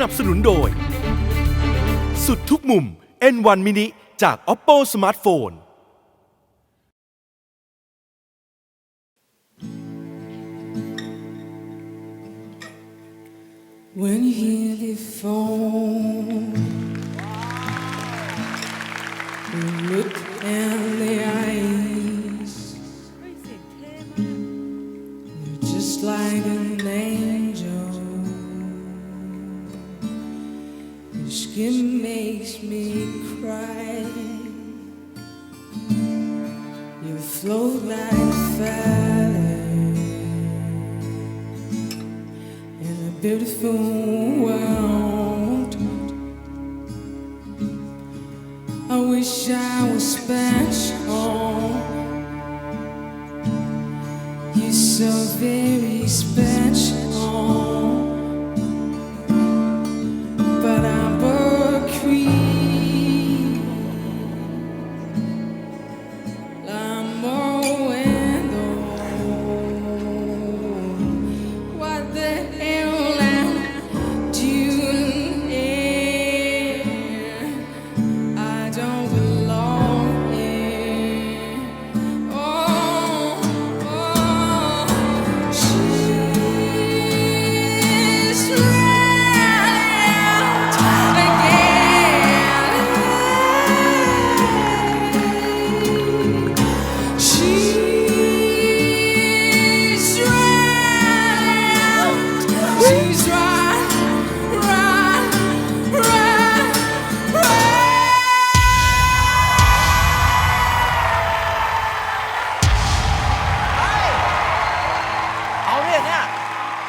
นับสนุนโดย สุดทุกมุม N1 mini จาก Oppo Smartphone When you hear the phone, look in the eyes. You're just like a name Skin makes me cry. You float like a feather in a beautiful world. I wish I was special. You're so very special.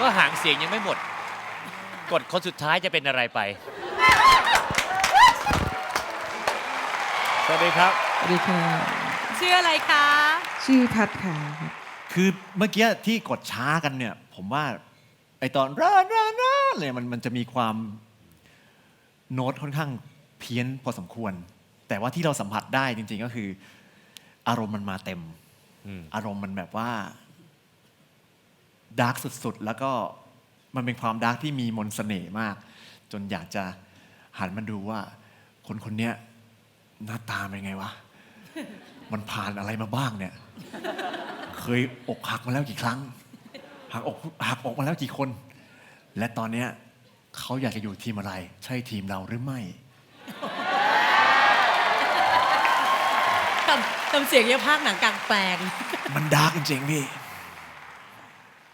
ก็หางเสียงยังไม่หมด กดคนสุดท้ายจะเป็นอะไรไป สวัสดีครับ สวัสดีค่ะ ชื่ออะไรคะ ชื่อพัดค่ะ คือเมื่อกี้ที่กดช้ากันเนี่ย ผมว่าไอตอนร้านร้านร้านเลยมันมันจะมีความโน้ตค่อนข้างเพี้ยนพอสมควร แต่ว่าที่เราสัมผัสได้จริง ๆก็คือ อารมณ์มันมาเต็มอืมอารมณ์มันแบบว่า ดาร์กสุดๆ แล้วก็มันเป็นความดาร์กที่มีมนต์เสน่ห์มาก จนอยากจะหันมาดูว่า คนคนเนี้ยหน้าตาเป็นไงวะ มันผ่านอะไรมาบ้างเนี่ย เคยอกหักมาแล้วกี่ครั้ง หักอกหักอกมาแล้วกี่คน และตอนเนี้ยเขาอยากจะอยู่ทีมอะไร ใช่ทีมเราหรือไม่ทำทำเสียงยังภาคหนังกลางแปลง มันดาร์กจริงๆพี่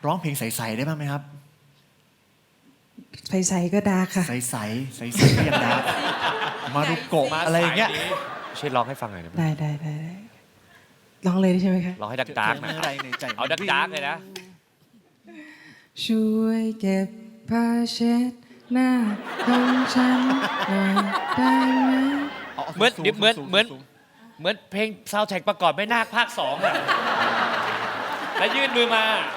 ร้องเพลงใสๆได้บ้างไหมครับไฟใสก็ดาร์กค่ะ ใสๆใสๆก็ยังดาร์กมารุโกะอะไรอย่างเงี้ยช่วยร้องให้ฟังหน่อยได้ไหมได้ได้ได้ได้ลองเลยได้ใช่ไหมคะ ร้องให้ดักดาร์กๆหน่อยอะไรในใจเอาดักดาร์กๆเลยนะ ช่วยเก็บผ้าเช็ดหน้าของฉันหน่อยได้ไหมาาเหมือนสูงๆเดี๋ยวเหมือนสูงๆเหมือน สูงเหมือนเพลงซาวแท็กประกอบแม่นาคภาคสองอะแล้วยื่นมือมาๆ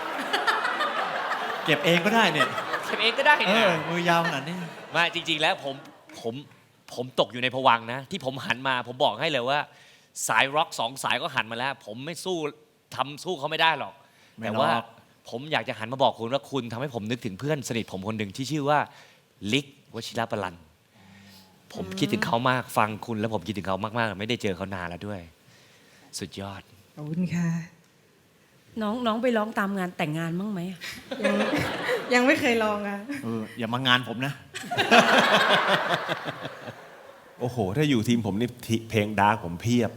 เก็บเองก็ได้เนี่ยเก็บเองก็ได้เอนะอมือยาวขนาดนี้ ไมาจริง ๆ แล้วผมผมผมตกอยู่ในภวังค์นะ ที่ผมหันมาผมบอกให้เลยว่า สายร็อกสองสายก็หันมาแล้ว ผมไม่สู้ทำสู้เขาไม่ได้หรอก ไม่แต่หรอก ว่าผมอยากจะหันมาบอกคุณว่าคุณทำให้ผมนึกถึงเพื่อนสนิทผมคนหนึ่งที่ชื่อว่าลิกวชิรปรันผมคิดถึงเขามากฟังคุณ แล้วผมคิดถึงเขามากๆ ไม่ได้เจอเขานานแล้วด้วย สุดยอด ขอบคุณค่ะ น้องน้องไปร้องตามงานแต่งงานมั้างไหมยังยังไม่เคยลองอะเอออย่ามางานผมนะ โอ้โห ถ้าอยู่ทีมผมนี่ทิเพลงดาร์กผมเพียบ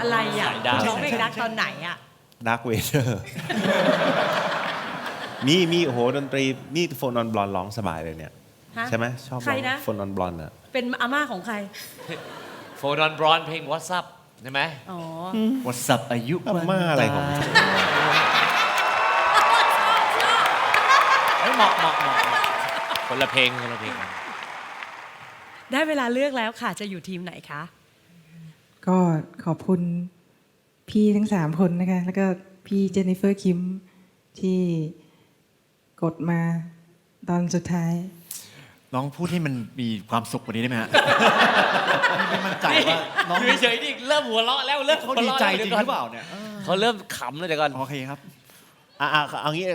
อะไรอะสายดาวร้องเพลงรักตอนไหนอะ ดาร์กเวเ e อร์มีมีโอ้โหดนตรีนี่โฟนอนบลอนร้องสบายเลยเนี่ย ฮะใช่ไหมชอบใครนะ โฟนอนบลอนอะเป็นอาม่าของใคร โฟดอนบรอนเพลง What's Up ใช่ไหมอ๋อ วัสับอายุอาม่าอะไรของ เอ้ยเหมาะเหมาะเหมาะคนละเพลงคนละเพลงได้เวลาเลือกแล้วค่ะ จะอยู่ทีมไหนคะ ก็ขอบคุณพี่ทั้งสามคนนะคะ แล้วก็พี่เจนนิเฟอร์คิมที่กดมาตอนสุดท้าย ลองพูดให้มันมีความสุขกว่านี้ได้ไหมฮะ ไม่มั่นใจว่าน้องอยู่เฉยๆนี่เริ่มหัวเราะแล้วเริ่มเขาหัวดีเราะใจแล้วจริงดี๋ยวหรือเปก่นล่าเนี่ยเออเขาเริ่มขำแล้วเดี๋ยวก่อนโอเคครับอะอะเอางี้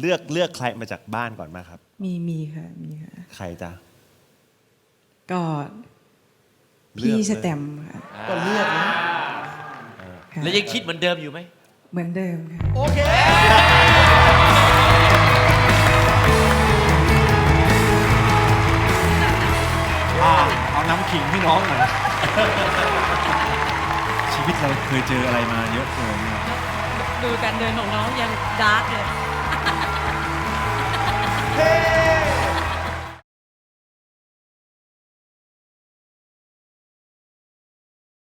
เลือกเลือกใครมาจากบ้านก่อนมาครับ มีมีค่ะมีค่ะใครจ๊ะก็เลือกพี่เลยสแตมป์ค่ะก็เลือกนะค่ะแล้วยังคิดเหมือนเดิมอยู่ไหมเหมือนเดิมค่ะโอเค ขิงให้น้องหน่อย ชีวิตเราเคยเจออะไรมาเยอะเกินเนี่ยดูการเดินของน้องยังดาร์กเลยเฮ้